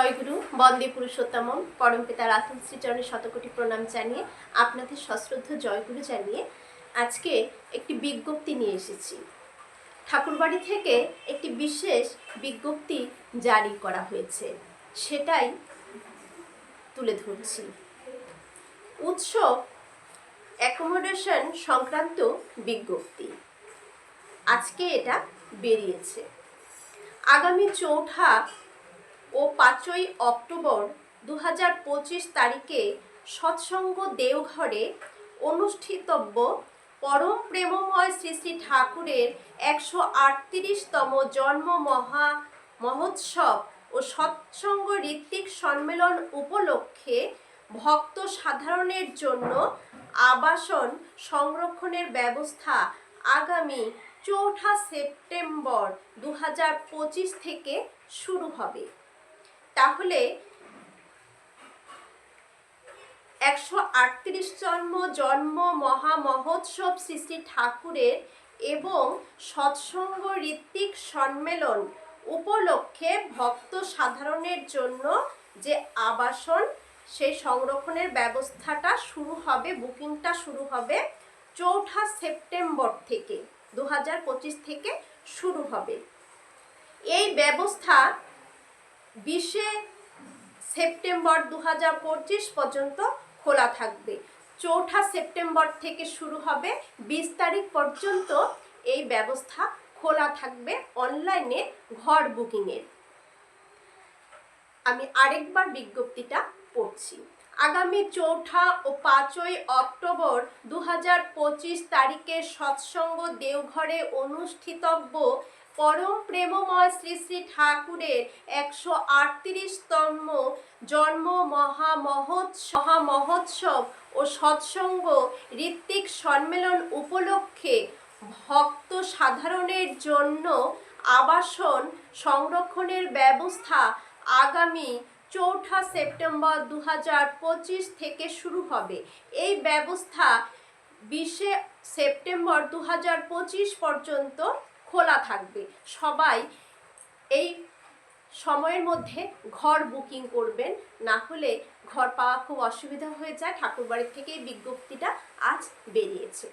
জয়গুরু, বন্দে পুরুষোত্তম পরম পিতা রাতুল শ্রীচরণের শতকোটি প্রণাম জানিয়ে আপনাদের সশ্রদ্ধ জয়গুরু জানিয়ে আজকে একটি বিজ্ঞপ্তি নিয়ে এসেছি। ঠাকুরবাড়ি থেকে একটি বিশেষ বিজ্ঞপ্তি জারি করা হয়েছে, সেটাই তুলে ধরছি। উৎসব অ্যাকোমোডেশন সংক্রান্ত বিজ্ঞপ্তি। আজকে এটা বেরিয়েছে। আগামী চৌঠা পাঁচই অক্টোবর দু হাজার পঁচিশ তারিখে সৎসঙ্গ দেওঘরে অনুষ্ঠিতব্য পরম প্রেমময় শ্রী শ্রী ঠাকুরের একশো আটত্রিশতম জন্ম মহা মহোৎসব ও সৎসঙ্গ ঋত্বিক সম্মেলন উপলক্ষে ভক্ত সাধারণের জন্য আবাসন সংরক্ষণের ব্যবস্থা আগামী চৌঠা সেপ্টেম্বর দু হাজার পঁচিশ থেকে শুরু হবে। তাহলে একশো আটত্রিশ জন্ম জন্ম, মহা মহোৎসব শ্রী শ্রী ঠাকুরের এবং সৎসঙ্গ ঋত্বিক সম্মেলন উপলক্ষে ভক্ত সাধারণের জন্য যে আবাসন, সেই সংরক্ষণের ব্যবস্থাটা শুরু হবে, বুকিংটা শুরু হবে চৌঠা সেপ্টেম্বর থেকে, দু হাজার পঁচিশ থেকে শুরু হবে। এই ব্যবস্থা বিশে সেপ্টেম্বর দু হাজার পঁচিশ পর্যন্ত খোলা থাকবে। চৌঠা সেপ্টেম্বর থেকে শুরু হবে, বিশ তারিখ পর্যন্ত এই ব্যবস্থা খোলা থাকবে অনলাইনে ঘর বুকিংয়ের। আমি আরেকবার বিজ্ঞপ্তিটা পড়ছি। আগামী চৌঠা ও পাঁচই অক্টোবর দু হাজার পঁচিশ তারিখে সৎসঙ্গ দেওঘরে অনুষ্ঠিতব্য পরম প্রেমময় শ্রী শ্রী ঠাকুরের একশো আটত্রিশতম জন্ম মহা মহোৎসব মহা মহোৎসব ও সৎসঙ্গ ঋত্বিক সম্মেলন উপলক্ষে ভক্ত সাধারণের জন্য আবাসন সংরক্ষণের ব্যবস্থা আগামী চৌঠা সেপ্টেম্বর দু হাজার পঁচিশ থেকে শুরু হবে। এই ব্যবস্থা বিশে সেপ্টেম্বর দু হাজার পঁচিশ পর্যন্ত খোলা থাকবে। সবাই এই সময়ের মধ্যে ঘর বুকিং করবেন। না হলে ঘর পাওয়া খুব অসুবিধা হয়ে যায়। ঠাকুরবাড়ির থেকে বিজ্ঞপ্তিটা আজ বেরিয়েছে।